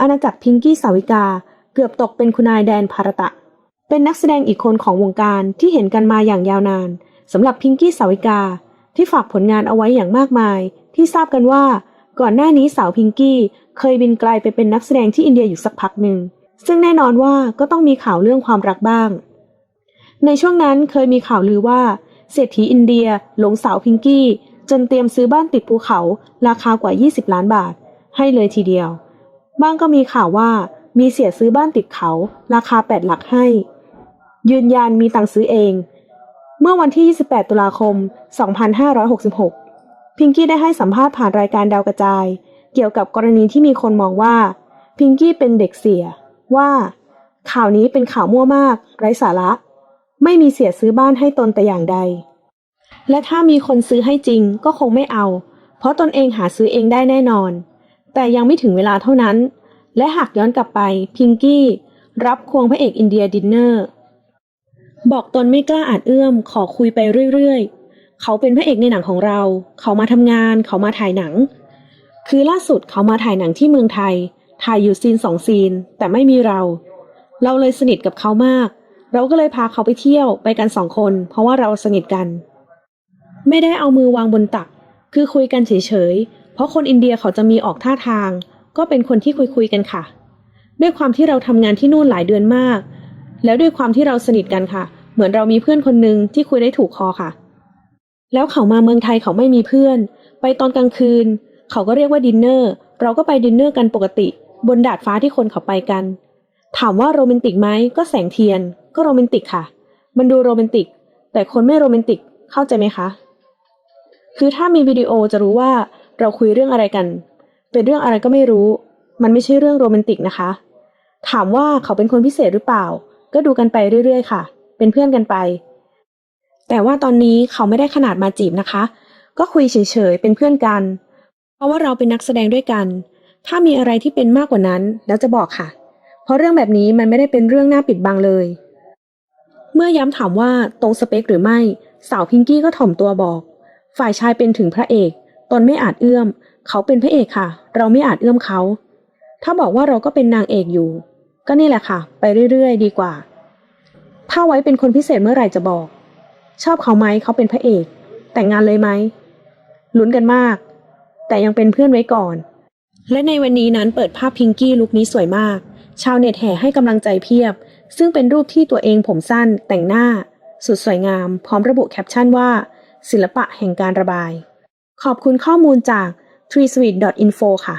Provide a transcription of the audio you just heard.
อาณาจักรพิงกี้สาวิกา เกือบตกเป็นคุณนายแดนภารตะ เป็นนักแสดงอีกคนของวงการที่เห็นกันมาอย่างยาวนานสำหรับพิงกี้สาวิกา ที่ฝากผลงานเอาไว้อย่างมากมาย ที่ทราบกันว่า ก่อนหน้านี้สาวพิงกี้เคยบินไกลไปเป็นนักแสดงที่อินเดียอยู่สักพักหนึ่งซึ่งแน่นอนว่าก็ต้องมีข่าวเรื่องความรักบ้าง ในช่วงนั้นเคยมีข่าวลือว่าเศรษฐีอินเดียหลงสาวพิงกี้ จนเตรียมซื้อบ้านติดภูเขา ราคากว่า 20 ล้านบาท ให้เลยทีเดียว บ้างก็มีข่าวว่ามีเสียซื้อบ้านติดเขา ราคา8หลักให้ ยืนยันมีตังค์ซื้อเอง เมื่อวันที่ 28 ตุลาคม 2566 พิงกี้ได้ให้สัมภาษณ์ผ่านรายการดาวกระจาย เกี่ยวกับกรณีที่มีคนมองว่า พิงกี้เป็นเด็กเสียว่า ข่าวนี้เป็นข่าวมั่วมาก ไร้สาระ ไม่มีเสียซื้อบ้านให้ตนแต่อย่างใด และถ้ามีคนซื้อให้จริงก็คงไม่เอา เพราะตนเองหาซื้อเองได้แน่นอน แต่ยังไม่ถึงเวลาเท่านั้น และหากย้อนกลับไปพิงกี้ รับควงพระเอกอินเดียดินเนอร์ บอกตนไม่กล้าอาจเอื้อมขอคุยไปเรื่อยๆ เขาเป็นพระเอกในหนังของเรา เขามาทำงาน เขามาถ่ายหนัง คือล่าสุดเขามาถ่ายหนังที่เมืองไทย ถ่ายอยู่ซีนสองซีน แต่ไม่มีเรา เราเลยสนิทกับเขามาก เราก็เลยพาเขาไปเที่ยวไปกันสองคน เพราะว่าเราสนิทกัน ไม่ได้เอามือวางบนตัก คือคุยกันเฉยๆ เพราะคนอินเดียเขาจะมีออกท่าทาง ก็เป็นคนที่คุยคุยๆกันค่ะ ด้วยความที่เราทำงานที่นู่นหลายเดือนมาก แล้วด้วยความที่เราสนิทกันค่ะ เหมือนเรามีเพื่อนคนหนึ่งที่คุยได้ถูกคอค่ะ แล้วเขามาเมืองไทยเขาไม่มีเพื่อน ไปตอนกลางคืน เขาก็เรียกว่าดินเนอร์ เราก็ไปดินเนอร์กันปกติ บนดาดฟ้าที่คนเขาไปกัน ถามว่าโรแมนติกไหมก็แสงเทียน ก็โรแมนติกค่ะ มันดูโรแมนติก แต่คนไม่โรแมนติกเข้าใจไหมคะ คือถ้ามีวิดีโอจะรู้ว่า เราคุยเรื่องอะไรกัน เป็นเรื่องอะไรก็ไม่รู้ มันไม่ใช่เรื่องโรแมนติกนะคะ ถามว่าเขาเป็นคนพิเศษหรือเปล่า ก็ดูกันไปเรื่อยๆ ค่ะ เป็นเพื่อนกันไป แต่ว่าตอนนี้เขาไม่ได้ขนาดมาจีบนะคะ ก็คุยเฉยๆ เป็นเพื่อนกัน เพราะว่าเราเป็นนักแสดงด้วยกัน ถ้ามีอะไรที่เป็นมากกว่านั้นแล้วจะบอกค่ะ เพราะเรื่องแบบนี้มันไม่ได้เป็นเรื่องน่าปิดบังเลย เมื่อย้ำถามว่าตรงสเปคหรือไม่ สาวพิงกี้ก็ถ่อมตัวบอก ฝ่ายชายเป็นถึงพระเอก ตนไม่อาจเอื้อม เขาเป็นพระเอกค่ะ เราไม่อาจเอื้อมเขา ถ้าบอกว่าเราก็เป็นนางเอกอยู่ ก็นี่แหละค่ะ ไปเรื่อยๆ ดีกว่า ถ้าไว้เป็นคนพิเศษเมื่อไหร่จะบอก ชอบเขาไหมเขาเป็นพระเอก แต่งงานเลยไหมลุ้นกันมาก แต่ยังเป็นเพื่อนไว้ก่อน และในวันนี้นั้นเปิดภาพพิงกี้ลุคนี้สวยมาก ชาวเน็ตแห่ให้กำลังใจเพียบ ซึ่งเป็นรูปที่ตัวเองผมสั้น แต่งหน้า สุดสวยงาม พร้อมระบุแคปชั่นว่า ศิลปะแห่งการระบาย ขอบคุณข้อมูลจาก treesweet.info ค่ะ